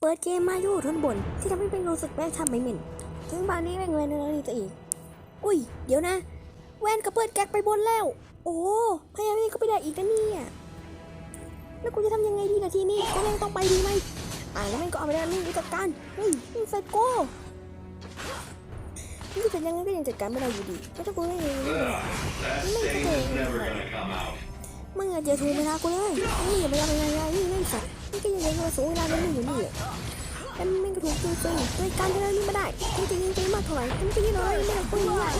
เปิดเกมมาอยู่ทนบน ที่ทำให้เป็นรู้สึกแม่งทำไม่เหม็นถึงบานนี้แม่งเวนอะไรตัวอีก อุ้ย เดี๋ยวนะ แวนก็เปิดแก๊กไปบนแล้ว โอ้พยายามนี่ก็ไปได้อีกนะเนี่ยแล้วกูจะทำยังไงดีนะทีนี้ก็แม่งต้องไปดีไหมอ่าแล้วแม่งก็เอาไปได้นี่จัดการเฮ้ยนี่เซโก้นี่จะยังไงก็ยังจัดการไม่ได้อยู่ดีก็ถ้ากูไม่ยังไม่ได้ That statement's never gonna come out. มึง อย่าเจอทูเวลากูเลยนี่อย่าไปทำอะไรง่ายๆนี่ไม่สัตว์นี่ก็ยังไงก็มาสูงเวลาเล่นอยู่นี่แหละแต่ไม่กระถูกจริงๆด้วยการที่เรานี่ไม่ได้จริงๆจริงๆมากเท่าไหร่จริงๆน้อยไม่ได้คุยยาก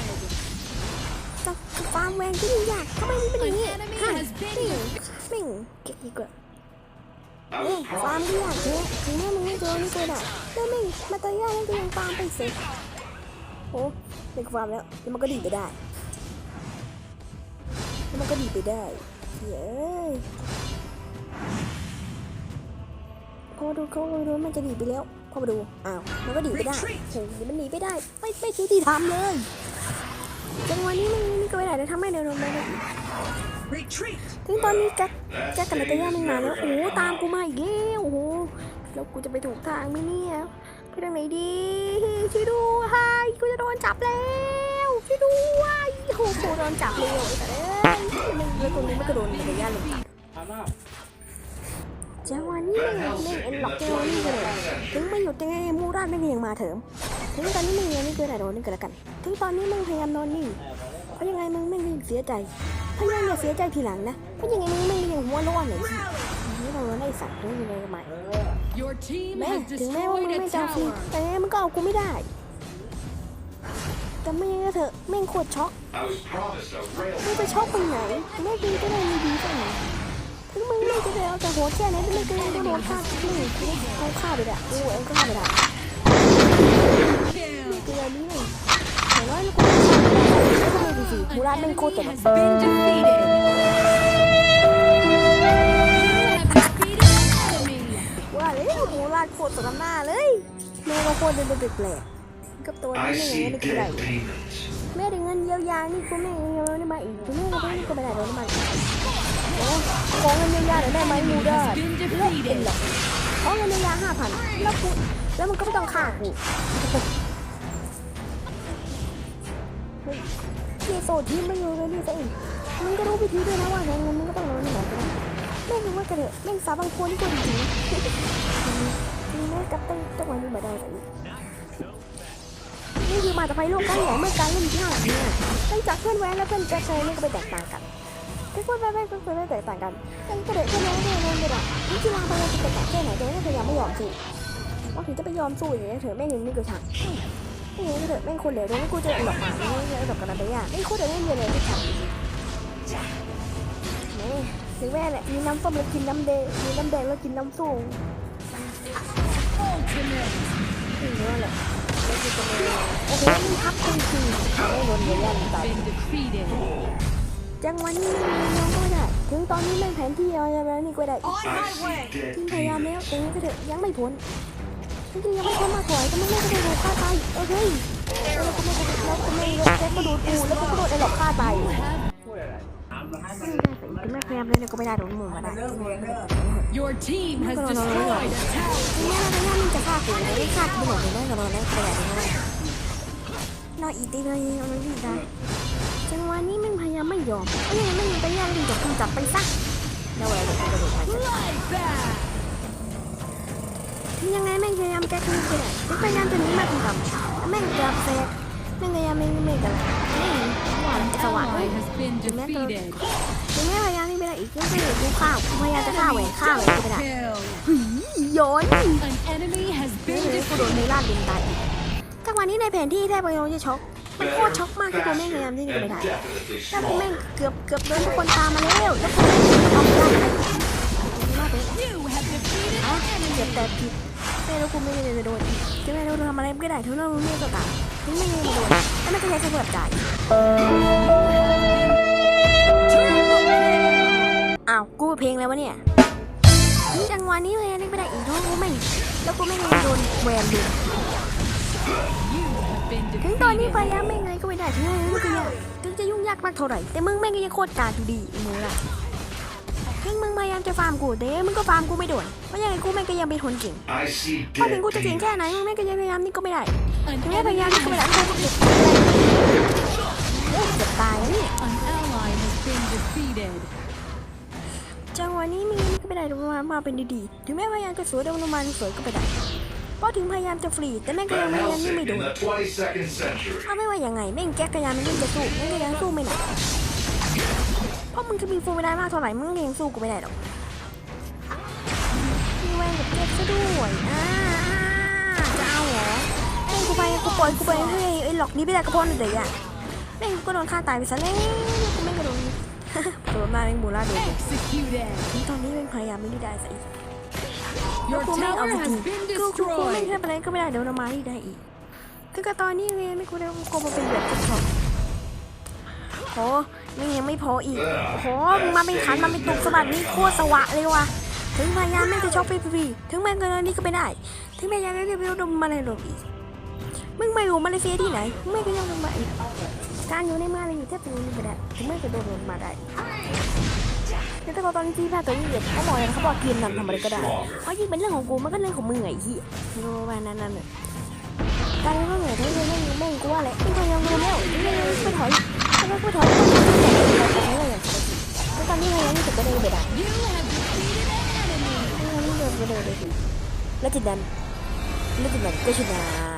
แต่ฟาร์มแวงก็ยิ่งยากทำไมมันเป็นอย่างนี้ฮะนี่แม่งเก่งดีกว่า I เอ้ was ฟาร์มที่อยากเนี่ยถึงแม้มึงไม่เจอนี่ก็ได้แล้วแม่งมาตายากแล้วก็ยังฟาร์มไปเสร็จโอ้เด็กฟาร์มแล้วแล้วมันก็ดีไปได้แล้วมันก็ดีไปได้ เย้ยพอดูเขาดูมันจะหนีไปแล้ว พอมาดู อ้าว มันก็หนีไปได้โอ้โหมันหนีไปได้ ไม่ไม่ยุติธรรมเลย จังหวะนี้มันนี่ก็ไม่ได้แต่ทำให้เดินลงไปได้อีก Retreat! ถึงตอนนี้แจ็คแจ็คกับนาตาย่ามันมาแล้ว โอ้โหตามกูมาอีกแล้วโอ้โห แล้วกูจะไปถูกทางไหมเนี่ยไปทางไหนดี ช่วยด้วยกูจะโดนจับแล้ว ช่วยด้วยโอ้โหโดนจับเลยแต่เอ้ย แล้วคนนี้ไม่กระโดดนาตาย่าลงจับจังหวะนี้แม่งแม่งเอ็นล็อกเกลนี่เลยถึงไม่หยุดยังไงมูราดไม่งยังมาเถิมถึงตอนนี้มึงยังไม่เกิดอะไรโดนนี่กันแล้วกัน ถึงตอนนี้มึงพยายามนอนนิ่งเพราะยังไงมึงแม่ยังเสียใจพยายามอย่าเสียใจทีหลังนะเพราะยังไงมึงแม่งยังหัวร้อนเลยที่นี่เราไล่สัตว์ด้วยยังไงใหม่แม่ถึงแม้ว่ามึงไม่จะฟรีแต่ยังไงมึงก็เอากูไม่ได้แต่ไม่ยังไงเถอะแม่งโคตรช็อก มึงจะช็อกไปไหนแม่ดีก็ได้ไม่ดีก็ไหนถึงมึงไม่จะได้เอาแต่หัวแค่นั้นไม่เกินก็โดนฆ่าที่นี่เขาฆ่าไปแล้วกูเองก็ฆ่าไปแล้วเกลือนี้เลยแต่ว่าลูกกูไม่ทำอะไรสิมูราด An แม่งโคตร enemy แต่ has been defeated. You have defeated an enemy. ว่าเลยมูราโคตรสมหน้าเลยแม่ก็โคตรเดินแปลกกับตัวนี้ I แม่ยไม่ได้ แม่ได้เงินเยียวยา นี่กูแม่ยังไม่ได้มาอีกกูแม่ก็ได้ก็ไม่ได้โดนมาอีกโอ้ขอเงินเยียวยาหน่อยได้ไหมมูราด Been เลิกเป็นหรอกขอเงินเยียวยาห้าพันแล้วกูแล้วมึงก็ไม่ต้องฆ่ากูเฮ้ยนี่โซทีมไม่อยู่เลยนี่สิมึงก็รู้วิธีด้วยนะว่าเงินมึงก็ต้องโดนนี่ไหนก็ได้แม่งรู้ว่ากระเดะแม่งสาบางคนที่คนจริงนี่แม่กับตั้งจังหวะนี้มาได้สิ นี่คือมาจากไฟโลกกว้างใหญ่เมื่อการเล่นที่ห้าเนี่ยตั้งจากเพื่อนแว้นและเพื่อนแจ็คเลยนี่ก็ไปแตกต่างกันทุกคนแว้นเพื่อนเพื่อนแตกต่างกันตั้งกระเดะแค่นั้นเองเลยอะนี่กีฬาพยายามจะแตกต่างแค่ไหนแต่ก็พยายามไม่ยอมสู้ว่าถึงจะไปยอมสู้อย่างนี้เถอะแม่งยังไม่กระชังไม่อย่งนี้เถอะแม่งคนเหลวโดนไม่กูจะหลอกหมาไม่ใช่หลอกกันอะไรอะไม่โคตรจะเล่นเยอะเลยที่ทำนี่ถึงแม่แหละมีน้ำส้มแล้วกินน้ำแดงมีน้ำแดงแล้วกินน้ำส้มนี่แหละแล้วกูจะเลย โอ้โหมีพักจริงๆไม่โดนเยอะแยะตาย Been defeated. จังหวะนี้น้องก็ไม่ได้ ถึงตอนนี้แม่งแผนที่เอาอะไรนี่ก็ได้ On I my see way! dead ทีมพยายามแล้ว payments. แต่ยังก็เถอะยังไม่พ้นจริงๆยังไม่พ้นมาถอยแต่มันไม่ได้โดนฆ่าตายโอเคแล้วก็ไม่แล้วก็ไม่แจ็คก็โดนกูแล้วก็โดนไอ้หลอกฆ่าตายถึงแม่พยายามเลยเนี่ยก็ไม่ได้โดนมือมาได้ Your team has destroyed a tower. ทีนี้เราเนี่ยมันจะฆ่ากูไม่ฆ่ากูหมดเลยนะก็โดนได้ขนาดนี้ นออีตีเลยเอาไม่ดีได้จังหวะนี้ม่งพยายามไม่ยอมเอ้ยแม่งไปย่างดีจับกูจับไปซะแล้วอะไรกระโดดมา Bloodbath. ถึงยังไงแม่งพยายามแก้ขึ้นไปเลยพยายามจะหนีมาถึงกับแม่งเกือบเสร็จแม่งพยายามไม่ไม่กันแม่หวานสว่างเลย has been defeated. ถึงแม้พยายามไม่ได้อีกก็ไม่ได้กูข้าวพยายามจะฆ่าแหวนฆ่าแหวนไม่ได้ Kill. โยน An enemy has ไม่ been เลยกูโดน defeated. ในลาดดินตายอีก จังหวะนี้ในแผนที่แทบไปโดนจะช็อกมันโคตรช็อกมากที่กูแม่งพยายามที่จะไปถ่ายแล้วกูแม่งเกือบเกือบโดนทุกคนตามมาแล้วแล้วกูแม่งเอาไม่ได้มากเลย You have defeated อะ an เจ็บแต่ผิดแม่แล้วกูไม่ได้จะโดนจะแม่เราทำอะไรไม่ได้ทั้งนั้นมึงไม่ก็ตายถึงไม่ยังมาโดนแล้วไม่ก็ใช้สำหรับจ่ายอ้าวกูเพลงแล้ววะเนี่ยจังหวะนี้เลยนี่ไม่ได้อีกด้วยกูไม่แล้วกูไม่ยังโดนแหวนดู You have been ถึงตอนนี้ defeated. พยายามไม่ไงก็ไม่ได้ถึงไงก็ยากถึงจะยุ่งยากมากเท่าไหร่แต่มึงแม่งก็ยังโคตรกาดอยู่ดีไอ้มือละถึงมึงพยายามจะฟาร์มกูแต่มึงก็ฟาร์มกูไม่โดนเพราะยังไงกูแม่งก็ยังเป็นคนเก่ง I see พอถึง dead กูจะเก่ง people. แค่ไหนมึงแม่งก็ยังพยายามนี่ก็ไม่ได้ An ถึงแม้พยายาม enemy นี่ก็ไม่ได้ has กูก็เก็บโอ้เกือบตายแล้วเนี่ย an ally has been defeated. จังหวะนี้มีนี่ก็ไม่ได้ลงมามาเป็นดีๆถึงแม้พยายามจะสวยแต่ลงมาสวยก็ไม่ได้ เพราะถึงพยายามจะฟรีแต่แม่งก็ยัง Van พยายามนี่ Helsing ไม่โด in น the 22nd century. ถ้าไม่ว่ายังไงแม่งแก๊กกระยานมันยิ่งจะสู้แม่งก็ยังสู้ไม่ได้เพราะมึงจะมีฟูไม่ได้มากเท่าไหร่มึงก็ยังสู้กูไม่ได้หรอกมีแวงกับแก๊กซะด้วยอ่าจะเอาเหรอแม่งกูไปกูปล่อยกูไปให้ไอ้หลอกนี้ไม่ได้ก็เพราะนั่นเดี๋ยวอะแม่งกูก็โดนฆ่าตายไปซะแล้วกูไม่งก็โดนโดนมาแม่งบูล่าโดน Executed. ถึงตอนนี้แม่งพยายามไม่ได้ซะอีก Your กูไม่เอา tower จริ has ง been ๆกูกูกูไม่ destroyed. ทำอะไรก็ไม่ได้เดี๋ยวนามาที่ได้อีกคือก็ตอนนี้เวยไม่กูได้กูมาเป็นแบบช็อตโหไม่ยังไม่พออีกโหมึงมาเป็นขันมาเป็นตุกสะบัดนี่โคตรสวะเลยว่ะถึงพยายามแม่งจะช็อกฟรีๆถึงแม่งเกินนี้ก็ไม่ได้ ถึงแม่ยังได้เรียกดมมาเลยหลบอีกมึงมาอยู่มาเลเซียที่ไหนมึงไม่ก็ยังลงมาอีกการอยู่ในมาเลยอยู่แทบจะไม่ได้ถึงแม่จะโดนลงมาได้ แต่ก็ตอนนี้พทย์ตัวนี้เด็กเขาบอกเลยเขาบอกกินนั่นทำอะไรก็ได้เพราะยิ่งเป็นเรื่องของกูมันก็เรื่องของมึงไงที่รู้ว่านั่นนั่นเลยการเรื่องเหนื่อยทั้งเรื่องไม่ไม่กูว่าแหละไม่พยายามรู้แล้วไม่ไม่ถอยไม่ไม่ถอยไม่ตอนนี้พยายามที่จะไปเดินไปได้ You have defeated an enemy. พยายามที่เดินไปเดินเลยแล้วจิตดันแล้วจิตดันก็ชนะ